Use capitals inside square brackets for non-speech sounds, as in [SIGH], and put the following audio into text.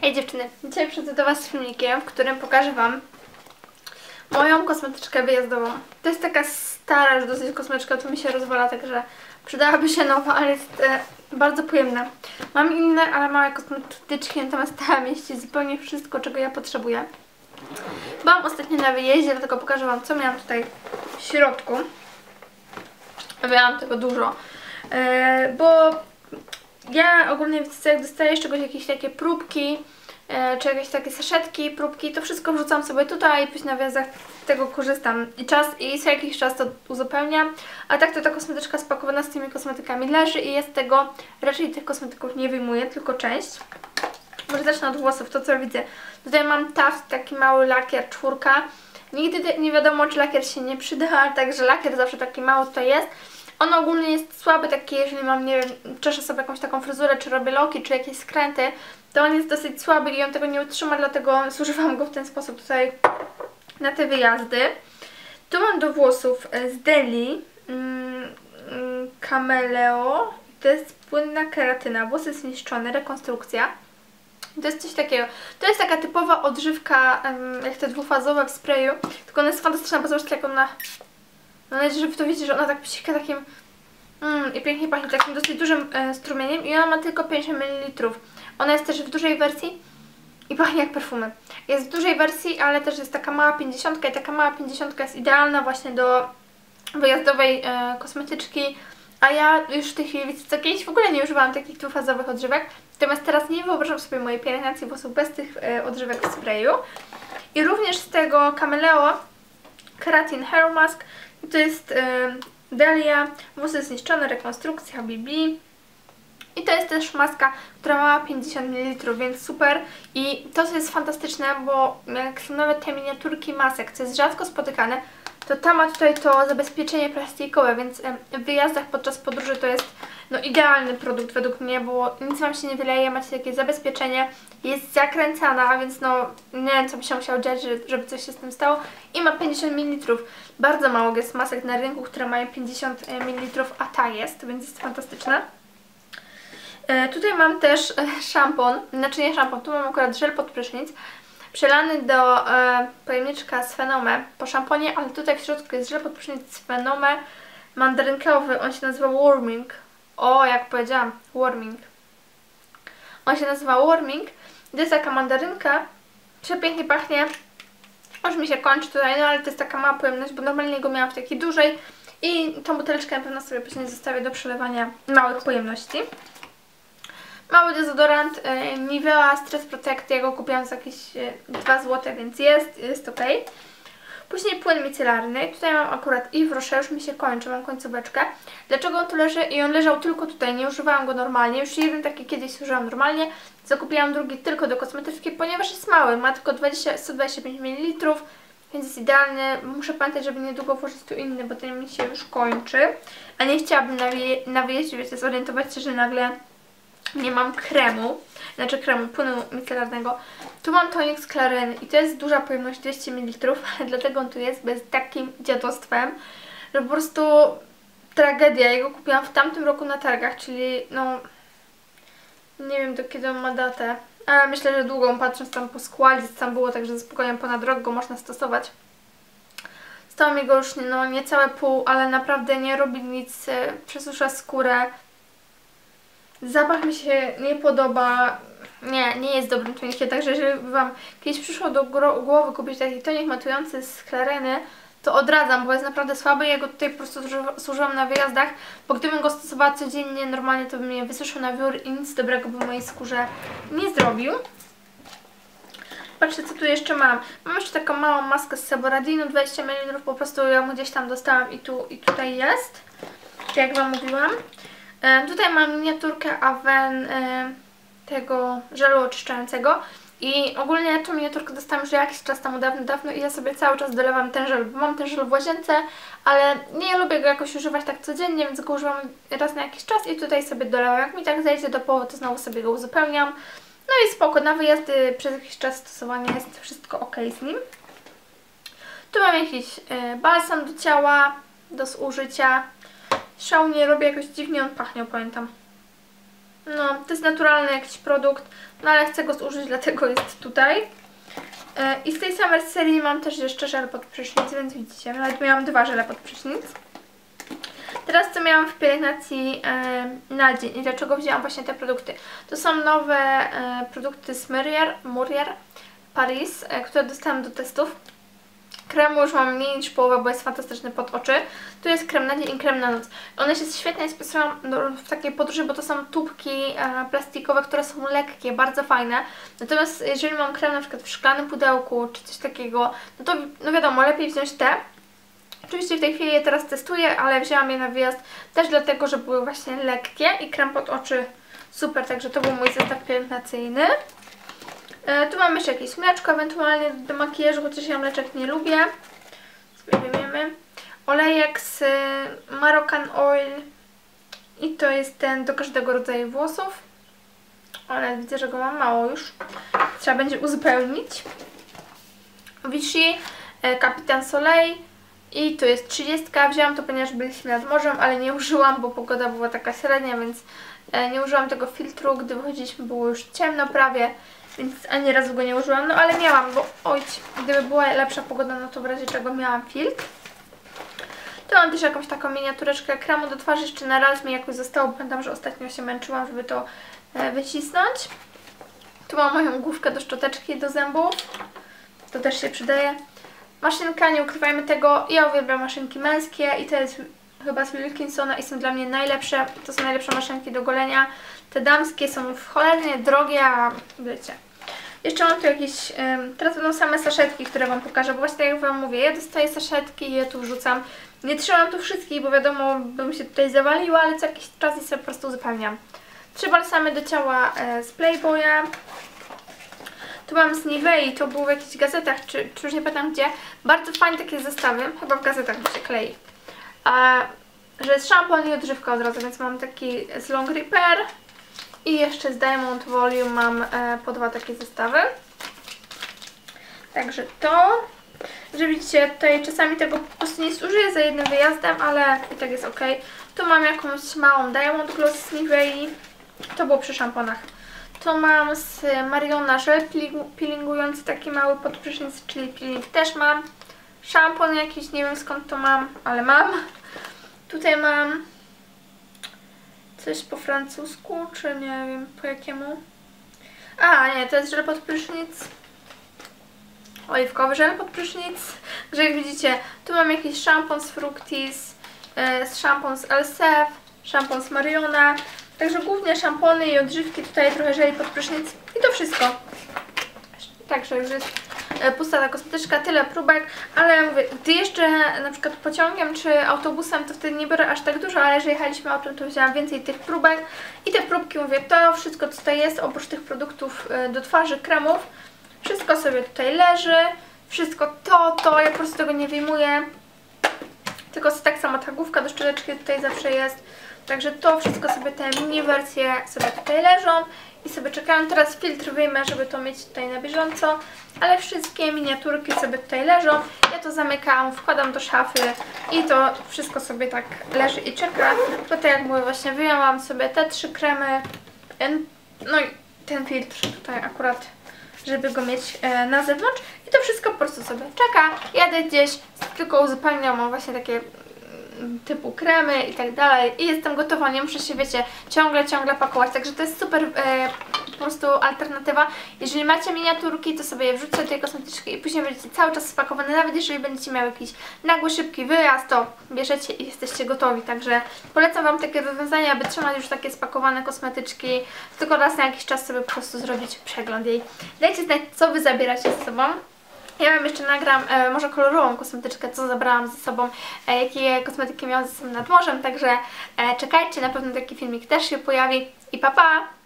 Hej dziewczyny, dzisiaj przychodzę do Was z filmikiem, w którym pokażę Wam moją kosmetyczkę wyjazdową. To jest taka stara już dosyć kosmetyczka, tu mi się rozwala, także przydałaby się nowa, ale jest e, bardzo pojemna. Mam inne, ale małe kosmetyczki, natomiast ta mieści zupełnie wszystko, czego ja potrzebuję. Byłam ostatnio na wyjeździe, dlatego pokażę Wam, co miałam tutaj w środku. Miałam tego dużo, e, bo ja ogólnie jak dostajesz czegoś, jakieś takie próbki, e, czy jakieś takie saszetki, próbki, to wszystko wrzucam sobie tutaj i później na wiązach z tego korzystam. I czas, i co jakiś czas to uzupełniam. A tak to ta kosmetyczka spakowana z tymi kosmetykami leży i jest tego, raczej tych kosmetyków nie wyjmuję, tylko część. Może zacznę od włosów, to co widzę. Tutaj mam Taft, taki mały lakier, czwórka. Nigdy nie wiadomo, czy lakier się nie przyda, [LAUGHS] także lakier zawsze taki mały to jest. On ogólnie jest słaby taki, jeżeli mam, nie wiem, czeszę sobie jakąś taką fryzurę, czy robię loki, czy jakieś skręty, to on jest dosyć słaby i on tego nie utrzyma, dlatego zużywam go w ten sposób tutaj na te wyjazdy. Tu mam do włosów e, z Deli mm, mm, Cameleo. To jest płynna keratyna, włosy zniszczone, rekonstrukcja. To jest coś takiego. To jest taka typowa odżywka, jak te dwufazowe w sprayu, tylko ona jest fantastyczna, bo zobaczcie jak ona Mam nadzieję, że Wy to widzicie, że ona tak psika takim mm, i pięknie pachnie takim dosyć dużym e, strumieniem i ona ma tylko 50 ml. Ona jest też w dużej wersji i pachnie jak perfumy. Jest w dużej wersji, ale też jest taka mała 50 i taka mała 50 jest idealna właśnie do wyjazdowej e, kosmetyczki. A ja już w tej chwili, wiecie co, kiedyś w ogóle nie używałam takich dwufazowych odżywek, natomiast teraz nie wyobrażam sobie mojej pielęgnacji włosów bez tych e, odżywek w sprayu. I również z tego Cameleo Keratin Hair Mask i to jest e, Delia, włosy zniszczone, rekonstrukcja BB. I to jest też maska, która ma 50 ml, więc super. I to, co jest fantastyczne, bo jak są nawet te miniaturki masek, co jest rzadko spotykane, to ta ma tutaj to zabezpieczenie plastikowe, więc w wyjazdach podczas podróży to jest no, idealny produkt według mnie, bo nic Wam się nie wyleje, macie takie zabezpieczenie, jest zakręcana, więc no nie wiem co by się musiało dziać, żeby coś się z tym stało i ma 50 ml. Bardzo mało jest masek na rynku, które mają 50 ml, a ta jest, więc jest fantastyczna. E, tutaj mam też e, szampon, znaczy nie szampon, tu mam akurat żel pod prysznic, przelany do e, pojemniczka z Fenome po szamponie, ale tutaj w środku jest żel pod prysznic z Fenome mandarynkowy, on się nazywa Warming. O, jak powiedziałam, Warming. On się nazywa Warming. To jest taka mandarynka, przepięknie pachnie. Już mi się kończy tutaj, no ale to jest taka mała pojemność, bo normalnie go miałam w takiej dużej i tą buteleczkę na pewno sobie później zostawię do przelewania małych pojemności. Mały dezodorant e, Nivea Stress Protect, ja go kupiłam za jakieś e, 2 zł, więc jest, jest ok. Później płyn micelarny, tutaj mam akurat i Rocher, już mi się kończy, mam końcóweczkę. Dlaczego on tu leży? I on leżał tylko tutaj, nie używałam go normalnie, już jeden taki kiedyś użyłam normalnie, zakupiłam drugi tylko do kosmetyczki, ponieważ jest mały, ma tylko 20, 125 ml, więc jest idealny. Muszę pamiętać, żeby niedługo włożyć tu inny, bo ten mi się już kończy. A nie chciałabym na, wie, na wyjeździe, zorientować się, że nagle nie mam kremu, znaczy kremu, płynu micelarnego. Tu mam tonik z Clareny i to jest duża pojemność 200 ml, dlatego on tu jest, bez takim dziadostwem, że po prostu tragedia. Ja go kupiłam w tamtym roku na targach, czyli no nie wiem do kiedy on ma datę, ale myślę, że długą, patrząc tam po składzie, tam było, także spokojnie ponad rok go można stosować. Stało mi go już no, niecałe pół, ale naprawdę nie robi nic, e, przesusza skórę, Zapach mi się nie podoba. Nie, nie jest dobrym tonikiem, także jeżeli Wam kiedyś przyszło do głowy kupić taki tonik matujący z Clareny, to odradzam, bo jest naprawdę słaby. Ja go tutaj po prostu służyłam na wyjazdach, bo gdybym go stosowała codziennie, normalnie to by mnie wysuszył na wiór i nic dobrego by mojej skórze nie zrobił. Patrzcie, co tu jeszcze mam. Mam jeszcze taką małą maskę z Seboradinu, 20 ml, po prostu ją gdzieś tam dostałam i, tu, i tutaj jest. Jak Wam mówiłam. Tutaj mam miniaturkę Aven tego żelu oczyszczającego i ogólnie tą miniaturkę dostałam już jakiś czas temu dawno, dawno i ja sobie cały czas dolewam ten żel, bo mam ten żel w łazience, ale nie lubię go jakoś używać tak codziennie, więc go używam raz na jakiś czas i tutaj sobie dolewam. Jak mi tak zejdzie do połowy, to znowu sobie go uzupełniam. No i spoko, na wyjazdy przez jakiś czas stosowania jest wszystko ok z nim. Tu mam jakiś balsam do ciała, do zużycia. Szał nie robi jakoś dziwnie on pachnie, pamiętam. No, to jest naturalny jakiś produkt, no ale chcę go zużyć, dlatego jest tutaj. E, I z tej samej serii mam też jeszcze żel pod prysznic, więc widzicie, nawet miałam dwa żele pod prysznic. Teraz co miałam w pielęgnacji e, na dzień i dlaczego wzięłam właśnie te produkty. To są nowe e, produkty z Murier, Murier Paris, które dostałam do testów. Kremu już mam mniej niż połowę, bo jest fantastyczny pod oczy. Tu jest krem na dzień i krem na noc. One się świetnie spisują w takiej podróży, bo to są tubki e, plastikowe, które są lekkie, bardzo fajne. Natomiast jeżeli mam krem na przykład w szklanym pudełku czy coś takiego, no to no wiadomo, lepiej wziąć te. Oczywiście w tej chwili je teraz testuję, ale wzięłam je na wyjazd też dlatego, że były właśnie lekkie i krem pod oczy super, także to był mój zestaw pielęgnacyjny. E, tu mam jeszcze jakieś mleczko, ewentualnie do makijażu, chociaż ja mleczek nie lubię. Sobie wyjmiemy. Olejek z Moroccan Oil i to jest ten do każdego rodzaju włosów. Ale widzę, że go mam mało już. Trzeba będzie uzupełnić. Vichy, Capitan Soleil i tu jest 30. Wzięłam to, ponieważ byliśmy nad morzem, ale nie użyłam, bo pogoda była taka średnia, więc e, nie użyłam tego filtru. Gdy wychodziliśmy było już ciemno prawie, więc ani razu go nie użyłam. No ale miałam, bo oj, gdyby była lepsza pogoda, no to w razie czego miałam filtr. Tu mam też jakąś taką miniatureczkę kremu do twarzy, jeszcze na raz mi jakoś zostało. Pamiętam, że ostatnio się męczyłam, żeby to e, wycisnąć. Tu mam moją główkę do szczoteczki do zębów. To też się przydaje. Maszynka, nie ukrywajmy tego, ja uwielbiam maszynki męskie i to jest chyba z Wilkinsona i są dla mnie najlepsze, to są najlepsze maszynki do golenia. Te damskie są cholernie drogie, a wiecie. Jeszcze mam tu jakieś, teraz będą same saszetki, które Wam pokażę, bo właśnie tak jak Wam mówię, ja dostaję saszetki i je tu wrzucam. Nie trzymam tu wszystkich, bo wiadomo, bym się tutaj zawaliła, ale co jakiś czas je sobie po prostu uzupełniam. Trzy balsamy do ciała e, z Playboya, tu mam z Nivei, to było w jakichś gazetach, czy, czy już nie pamiętam gdzie. Bardzo fajne takie zestawy, chyba w gazetach się klei. A, że jest szampon i odżywka od razu, więc mam taki z Long Repair i jeszcze z Diamond Volume mam e, po dwa takie zestawy. Także to, że widzicie, tutaj czasami tego po prostu nie zużyję za jednym wyjazdem, ale i tak jest ok. Tu mam jakąś małą Diamond Gloss z Nivei, to było przy szamponach. To mam z Mariona żel peelingujący, taki mały podprysznic, czyli peeling też mam. Szampon jakiś, nie wiem skąd to mam, ale mam. Tutaj mam coś po francusku, czy nie wiem po jakiemu. A, nie, to jest żel pod prysznic. Oliwkowy żel pod prysznic. Także jak widzicie, tu mam jakiś szampon z Fructis, yy, szampon z Elsef, szampon z Mariona, Także głównie szampony i odżywki, tutaj trochę żeli pod prysznic i to wszystko. Także już jest pusta ta kosmetyczka, tyle próbek, ale mówię, gdy jeszcze na przykład pociągiem czy autobusem, to wtedy nie biorę aż tak dużo, ale jeżeli jechaliśmy autem, to wzięłam więcej tych próbek i te próbki, mówię, to wszystko co tutaj jest, oprócz tych produktów e, do twarzy, kremów, wszystko sobie tutaj leży, wszystko to, to, ja po prostu tego nie wyjmuję, tylko tak samo ta główka do szczeleczki tutaj zawsze jest, Także to wszystko sobie te mini wersje sobie tutaj leżą i sobie czekają. Teraz filtr wyjmę, żeby to mieć tutaj na bieżąco, ale wszystkie miniaturki sobie tutaj leżą. Ja to zamykam, wkładam do szafy i to wszystko sobie tak leży i czeka. Tutaj jak mówię właśnie wyjęłam sobie te trzy kremy, no i ten filtr tutaj akurat żeby go mieć e, na zewnątrz i to wszystko po prostu sobie czeka, jadę gdzieś, tylko uzupełniam, mam właśnie takie typu kremy i tak dalej i jestem gotowa, nie muszę się, wiecie, ciągle, ciągle pakować, także to jest super e, po prostu alternatywa. Jeżeli macie miniaturki, to sobie je wrzućcie do tej kosmetyczki i później będziecie cały czas spakowane, nawet jeżeli będziecie miały jakiś nagły, szybki wyjazd, to bierzecie i jesteście gotowi, także polecam Wam takie rozwiązania, aby trzymać już takie spakowane kosmetyczki, tylko raz na jakiś czas sobie po prostu zrobić przegląd jej. Dajcie znać, co Wy zabieracie z sobą. Ja Wam jeszcze nagram e, może kolorową kosmetyczkę, co zabrałam ze sobą, e, jakie kosmetyki miałam ze sobą nad morzem, także e, czekajcie, na pewno taki filmik też się pojawi i pa pa!